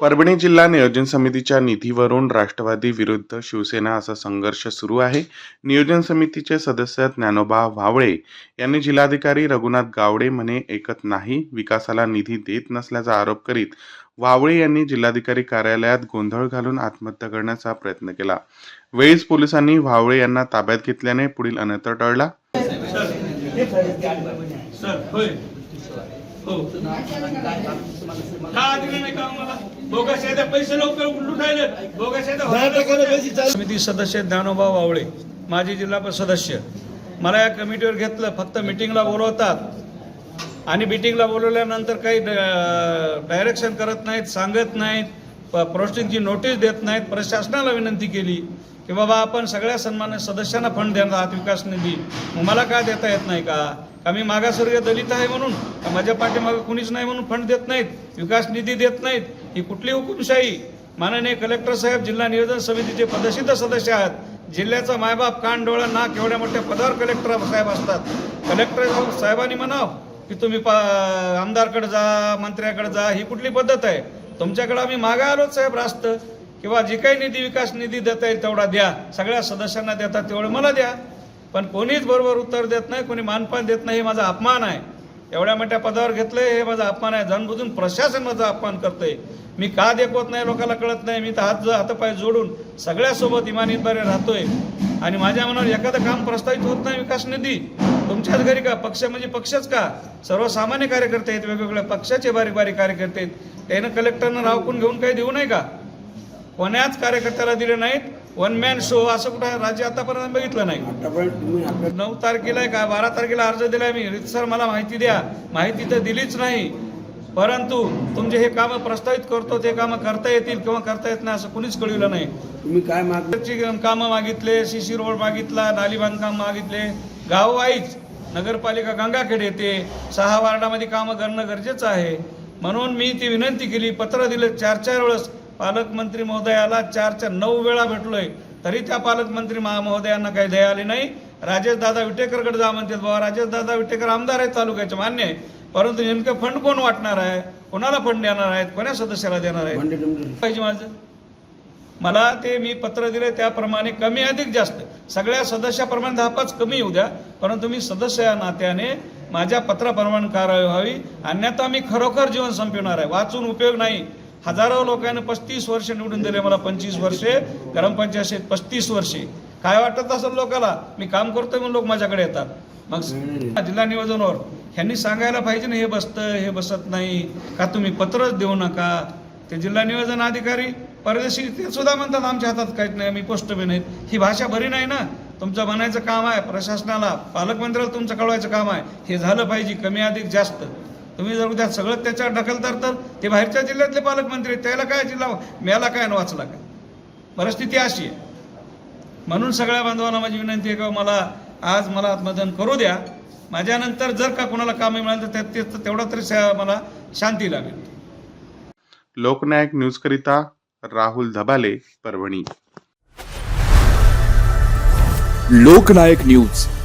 परभणी जिल्हा नियोजन समितीच्या निधीवरून राष्ट्रवादी विरुद्ध शिवसेना असा संघर्ष सुरू आहे. नियोजन समितीचे सदस्य ज्ञानोबा वावळे यांनी जिल्हाधिकारी रघुनाथ गावडे म्हणे ऐकत नाही विकासाला निधी देत नसल्याचा आरोप करीत वावळे यांनी जिल्हाधिकारी कार्यालयात गोंधळ घालून आत्महत्या करण्याचा प्रयत्न केला. वेळीच पोलिसांनी वावळे यांना ताब्यात घेतल्याने पुढील अनर्थ टळला. हो. समिती सदस्य ज्ञानोबा वावळे माजी जिल्हा परिषद सदस्य. मला या कमिटीवर घेतलं फक्त मिटिंगला बोलवतात. आणि मिटिंगला बोलवल्यानंतर काही डायरेक्शन करत नाहीत सांगत नाहीत प- पोस्टिंगची नोटीस देत नाहीत. प्रशासनाला विनंती केली की बाबा आपण सगळ्या सन्मान्य सदस्यांना फंड देणार आहात विकास निधी. मग मला का देता येत नाही का? का मी मागासवर्गीय दलित आहे म्हणून का माझ्या पाठीमागं कुणीच नाही म्हणून फंड देत नाहीत विकास निधी देत नाहीत ही कुठली हुकुमशाही? माननीय कलेक्टर साहेब जिल्हा नियोजन समितीचे पदसिद्ध सदस्य आहेत. जिल्ह्याचा मायबाप कान डोळा नाक एवढ्या मोठ्या पदावर कलेक्टर साहेब असतात. कलेक्टर साहेबांनी म्हणाव की तुम्ही पा आमदारकडे जा मंत्र्याकडे जा ही कुठली पद्धत आहे? तुमच्याकडे आम्ही मागा आलोच साहेब रास्त. किंवा जे काही निधी विकास निधी देता येईल तेवढा द्या. सगळ्या सदस्यांना देतात तेवढं मला द्या. पण कोणीच बरोबर उत्तर देत नाही कोणी मानपान देत नाही हे माझा अपमान आहे. एवढ्या मोठ्या पदावर घेतलंय हे माझा अपमान आहे. जाणबुजून प्रशासन माझा अपमान करतंय. मी का देखवत नाही लोकांना कळत नाही? मी तर हात हातपाय जोडून सगळ्यासोबत इमानीतबारे राहतोय. आणि माझ्या मनावर एखादं काम प्रस्तावित होत नाही विकास निधी. तुमच्याच घरी का? पक्ष म्हणजे पक्षच का? सर्वसामान्य कार्यकर्ते आहेत वेगवेगळ्या पक्षाचे बारीक बारीक कार्यकर्ते आहेत. त्यानं कलेक्टरनं रावकून घेऊन काही देऊ नये का? कोण्याच कार्यकर्त्याला दिले नाहीत. वन मॅन शो असं कुठं राज्य आतापर्यंत बघितलं नाही. नऊ तारखेला आहे का? बारा तारखेला अर्ज दिलाय मी. सर मला माहिती द्या. माहिती तर दिलीच नाही. परंतु तुमचे हे कामं प्रस्तावित करतो ते कामं करता येतील किंवा करता येत नाही असं कुणीच कळविलं नाही. तुम्ही काय माग ची कामं मागितले सीसी रोड मागितला नाली बांधकाम मागितले. गाववाईज नगरपालिका गंगाखेड येते. सहा वार्डामध्ये कामं करणं गरजेचं आहे. म्हणून मी ती विनंती केली पत्र दिलं चार चार वेळेस पालकमंत्री महोदयाला चारच्या नऊ वेळा भेटलोय. तरी त्या पालकमंत्री महा- महोदयांना काही दया आली नाही. राजेश दादा विटेकरकडे जा म्हणतात बाबा राजेश दादा विटेकर आमदार आहेत तालुक्याचे मान्य आहे. परंतु नेमकं फंड कोण वाटणार आहे? कोणाला फंड देणार आहेत? कोण्या सदस्याला देणार डुंगरे. पाहिजे माझं. मला ते मी पत्र दिले त्याप्रमाणे कमी अधिक जास्त. सगळ्या सदस्याप्रमाणे दहा पाच कमी येऊ द्या. परंतु मी सदस्य या नात्याने माझ्या पत्राप्रमाणे कारवाई व्हावी. अन्यथा मी खरोखर जीवन संपवणार आहे. वाचून उपयोग नाही. हजारो लोकांनी पस्तीस वर्ष निवडून दिले मला पंचवीस वर्षे. ग्रामपंचायत पस्तीस वर्षे. काय वाटत असेल लोकाला? मी काम करतोय म्हणून लोक माझ्याकडे येतात. मग जिल्हा नियोजनावर ह्यांनी सांगायला पाहिजे ना हे बसतं हे बसत नाही. का तुम्ही पत्रच देऊ नका? ते जिल्हा नियोजन अधिकारी परदेशी ते सुद्धा म्हणतात आमच्या हातात काहीच नाही मी पोस्टमॅन आहेत ही भाषा बरी नाही ना? तुमचं म्हणायचं काम आहे प्रशासनाला पालकमंत्र्याला तुमचं कळवायचं काम आहे. हे झालं पाहिजे कमी अधिक जास्त. तुम्ही जर उद्या सगळं त्याच्यावर ढकलतात तर ते बाहेरच्या जिल्ह्यातले पालकमंत्री. त्याला काय जिल्हा मेला काय आणि वाचला काय? परिस्थिती अशी आहे. म्हणून सगळ्या बांधवांना माझी विनंती आहे की मला आज मला आत्मदान करू द्या. माझ्यानंतर जर का कोणाला कामे मिळालं तर ते- ते- तेवढा तरी शा- मला शांती लाभेल लोकनायक न्यूजकरिता राहुल धबाले परभणी. लोकनायक न्यूज.